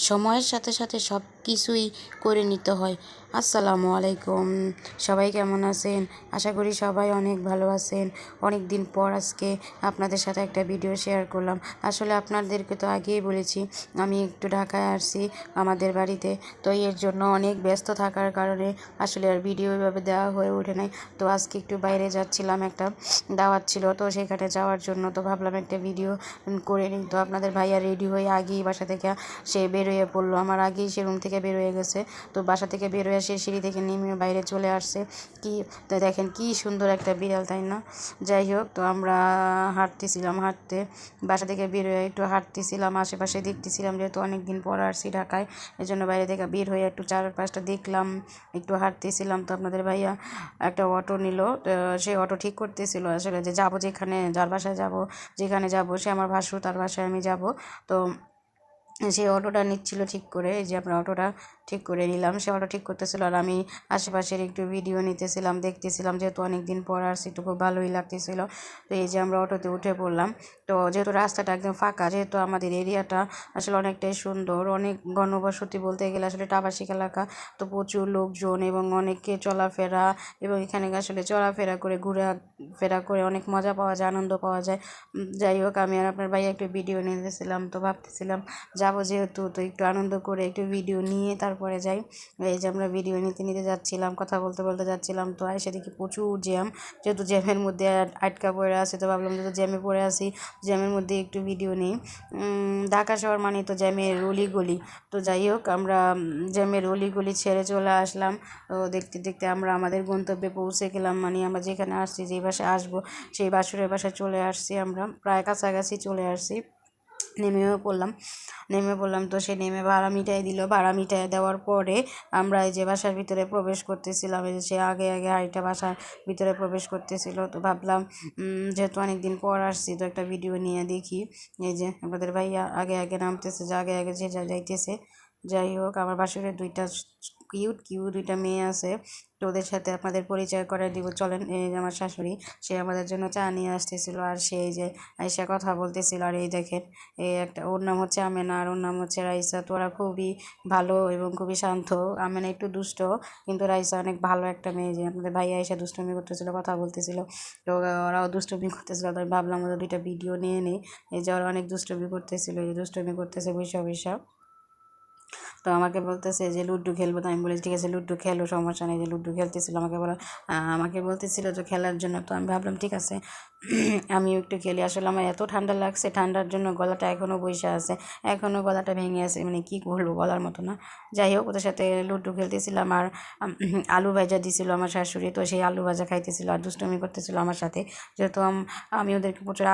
সময়ের সাথে সাথে সব কিছুই করে নিতে হয়। আসসালামু আলাইকুম। সবাই কেমন আছেন? আশা করি সবাই অনেক ভালো আছেন। অনেক দিন পর আজকে আপনাদের সাথে একটা ভিডিও শেয়ার করলাম। আসলে আপনাদেরকে তো আগেই বলেছি, আমি একটু ঢাকায় আসছি আমাদের বাড়িতে। তো এর জন্য অনেক ব্যস্ত থাকার কারণে আসলে আর ভিডিও এভাবে দেওয়া হয়ে ওঠে নাই। তো আজকে একটু বাইরে যাচ্ছিলাম, একটা দাওয়াত ছিল। তো সেখানে যাওয়ার জন্য তো ভাবলাম একটা ভিডিও করে নিই। তো আপনাদের ভাইয়া রেডি হয়ে আগেই বাসা থেকে সে বেরোয় পড়ল। আমার আগেই সে রুম থেকে বের হয়ে গেছে। তো বাসা থেকে বের হয়ে সে সিঁড়ি থেকে নেমে বাইরে চলে আসছে। কি, তো দেখেন কি সুন্দর একটা বিড়াল, তাই না? যাই হোক, তো আমরা হাঁটতেছিলাম হাঁটতে। বাসা থেকে বের হয়ে একটু হাঁটতেছিলাম, আশেপাশে দেখতেছিলাম যেহেতু অনেক দিন পর আসছি ঢাকায় এই জন্য বাইরে থেকে বের হয়ে একটু চারপাশটা দেখলাম, একটু হাঁটতেছিলাম। তো আপনাদের ভাইয়া একটা অটো নিল সে অটো ঠিক করতেছিল আসলে যে, যাব যেখানে, যার বাসায় যাব, যেখানে যাব, সে আমার ভাসু তার বাসায় আমি যাব। তো সে অটোটা নিচ্ছিল ঠিক করে, এই যে আপনার অটোটা ঠিক করে নিলাম। সে অটো ঠিক করতেছিল আর আমি আশেপাশের একটু ভিডিও নিতেছিলাম, দেখতেছিলাম যেহেতু অনেক দিন পর আসছি একটু খুব ভালোই লাগতেছিল। তো এই যে আমরা অটোতে উঠে পড়লাম। তো যেহেতু রাস্তাটা একদম ফাঁকা, যেহেতু আমাদের এরিয়াটা আসলে অনেকটাই সুন্দর, অনেক ঘনবসতি বলতে গেলে আসলে টাবাসিক এলাকা। তো প্রচুর লোকজন এবং অনেকে চলাফেরা এবং এখানে আসলে চলাফেরা করে ঘুরে ফেরা করে অনেক মজা পাওয়া যায়, আনন্দ পাওয়া যায়। যাই হোক, আমি আর আপনার ভাই একটু ভিডিও নিতেছিলাম, তো ভাবতেছিলাম যাব যেহেতু, তো একটু আনন্দ করে একটু ভিডিও নিয়ে তারপরে যাই। এই যে আমরা ভিডিও নিতে নিতে যাচ্ছিলাম, কথা বলতে বলতে যাচ্ছিলাম। তো এসে দেখি প্রচুর জ্যাম যেহেতু জ্যামের মধ্যে আটকা পড়ে আছে, তো ভাবলাম যেহেতু জ্যামে পড়ে আসি জ্যামের মধ্যে একটু ভিডিও নিই। ঢাকা শহর মানে তো জ্যামের অলিগলি। তো যাই হোক, আমরা জ্যামের অলিগলি ছেড়ে চলে আসলাম। তো দেখতে দেখতে আমরা আমাদের গন্তব্যে পৌঁছে গেলাম। মানে আমরা যেখানে আসছি, যেই বাসায় আসব, সেই বাসুরের বাসায় চলে আসছি আমরা। প্রায় কাছাকাছি চলে আসছি। নেমেও পড়লাম। নেমে পড়লাম তো সে নেমে ভাড়া মিটাই দিল। ভাড়া মিটাই দেওয়ার পরে আমরা এই যে বাসার ভিতরে প্রবেশ করতেছিলাম, এই যে সে আগে আগে হাড়িটা বাসার ভিতরে প্রবেশ করতেছিল তো ভাবলাম যেহেতু অনেক দিন পর আসছি তো একটা ভিডিও নিয়ে দেখি। এই যে আমাদের ভাইয়া আগে আগে নামতেছে, যে আগে আগে যে যাইতেছে। যাই হোক, আমার বাসুরের দুইটা কিউট কিউট দুইটা মেয়ে আছে। তো ওদের সাথে আপনাদের পরিচয় করে দিব। চলেন, এই যে আমার শাশুড়ি, সে আমাদের জন্য চা নিয়ে আসতেছিল আর সেই যে আইসা কথা বলতেছিল। আর এই দেখেন, এই একটা, ওর নাম হচ্ছে আমেনা আর ওর নাম হচ্ছে রাইসা। তো ওরা খুবই ভালো এবং খুবই শান্ত। আমেনা একটু দুষ্ট, কিন্তু রাইসা অনেক ভালো একটা মেয়ে যে আমাদের ভাইয়া এসে দুষ্টমি করতেছিল, কথা বলতেছিল। তো ওরাও দুষ্টমি করতেছিল। তো আমি ভাবলাম ওদের দুইটা ভিডিও নিয়ে নিই। এই যে ওরা অনেক দুষ্টমি করতেছিল, এই দুষ্টমি করতেছে বৈশা বৈশা তো আমাকে বলতেছে যে লুড্ডু খেলব। তো আমি বলি, ঠিক আছে লুড্ডু খেলো, সমস্যা নেই যে লুড্ডু খেলতেছিল। আমাকে বলো আমাকে বলতেছিল যে, খেলার জন্য। তো আমি ভাবলাম, ঠিক আছে, আমিও একটু খেলি। আসলে আমার এত ঠান্ডা লাগছে, ঠান্ডার জন্য গলাটা এখনও বসে আছে এখনও গলাটা ভেঙে আছে মানে কী করব গলার মতো না। যাই হোক, ওদের সাথে লুড্ডু খেলতেছিলাম আর আলু ভাজা দিছিল আমার শাশুড়ি। তো সেই আলু ভাজা খাইতেছিল আর দুষ্টমি করতেছিল আমার সাথে। যেহেতু আমি ওদেরকে প্রচুর